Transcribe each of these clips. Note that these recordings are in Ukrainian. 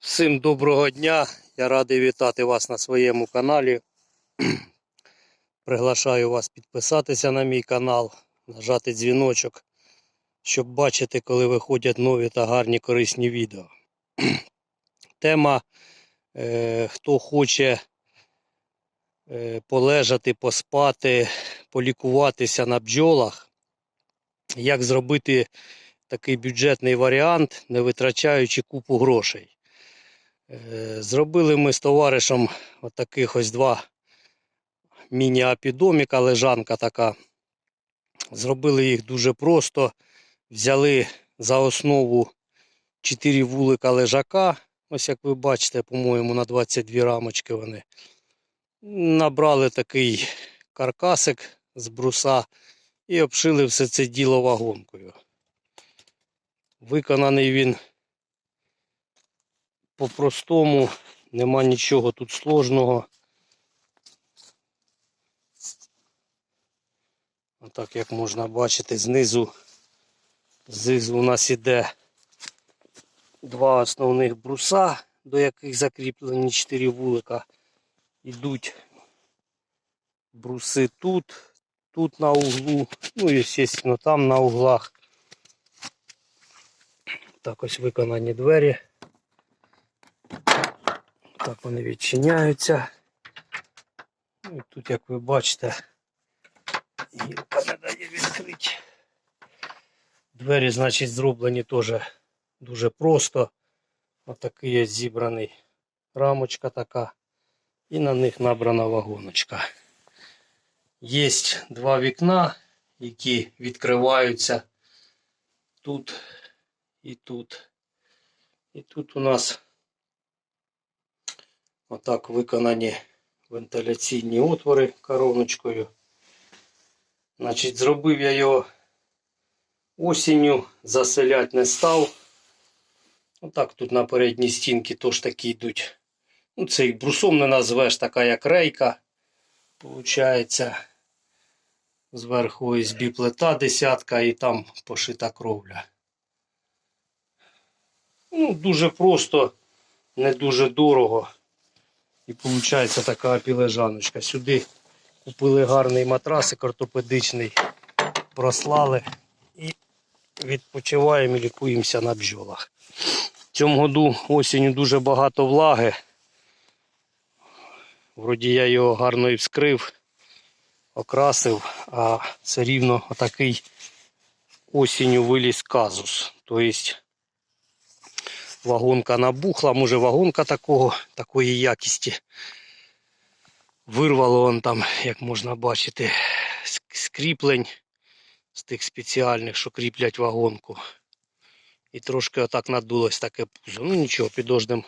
Всім доброго дня. Я радий вітати вас на своєму каналі. Приглашаю вас підписатися на мій канал, нажати дзвіночок, щоб бачити, коли виходять нові та гарні корисні відео. Тема е, хто хоче е, полежати, поспати, полікуватися на бджолах. Як зробити такий бюджетний варіант, не витрачаючи купу грошей. Е, Зробили ми з товаришем отаких ось два міні-апідоміка, лежанка така. Зробили їх дуже просто. Взяли за основу 4 вулика лежака. Ось як ви бачите, по-моєму, на 22 рамочки вони. Набрали такий каркасик з бруса і обшили все це діло вагонкою. Виконаний він по-простому, нема нічого тут сложного. Отак, як можна бачити, знизу, знизу у нас іде два основних бруса, до яких закріплені чотири вулика. Ідуть бруси тут, тут на углу, ну і, звісно, там на углах. Так ось виконані двері. Так вони відчиняються. Ну, І тут, як ви бачите, гілка не дає відкрити. Двері, значить, зроблені теж дуже просто. Отакий є зібраний рамочка така. І на них набрана вагоночка. Є два вікна, які відкриваються тут і тут. І тут у нас Отак виконані вентиляційні отвори короночкою. Значить, зробив я його осінню, заселяти не став. Отак тут на передній стінці теж такі йдуть. Ну, це їх брусом не назвеш, така як рейка. Получається. Зверху ОСБ плита десятка і там пошита кровля. Ну, дуже просто, не дуже дорого. І виходить така пілежаночка. Сюди купили гарний матрасик ортопедичний, прослали і відпочиваємо і лікуємося на бджолах. В цьому году осінню дуже багато влаги. Вроді я його гарно і вскрив, окрасив, а все рівно отакий осінню виліз казус. Тобто вагонка набухла, може вагонка такого, такої якісті. Вирвало он там, як можна бачити, скріплень з тих спеціальних, що кріплять вагонку. І трошки отак надулось таке пузо. Ну нічого, підождем,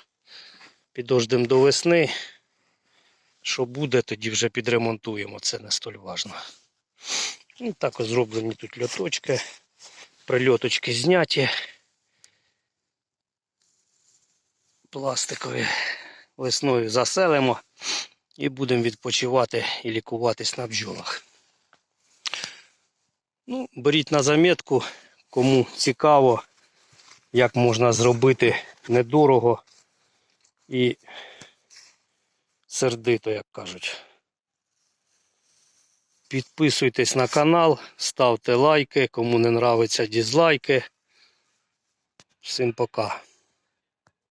підождем до весни. Що буде, тоді вже підремонтуємо, це не столь важно. І так ось зроблені тут льоточки, прильоточки зняті. Пластикові весною заселимо і будемо відпочивати і лікуватись на бджолах. Ну, беріть на замітку, кому цікаво, як можна зробити недорого і сердито, як кажуть. Підписуйтесь на канал, ставте лайки, кому не нравиться дізлайки. Всім пока.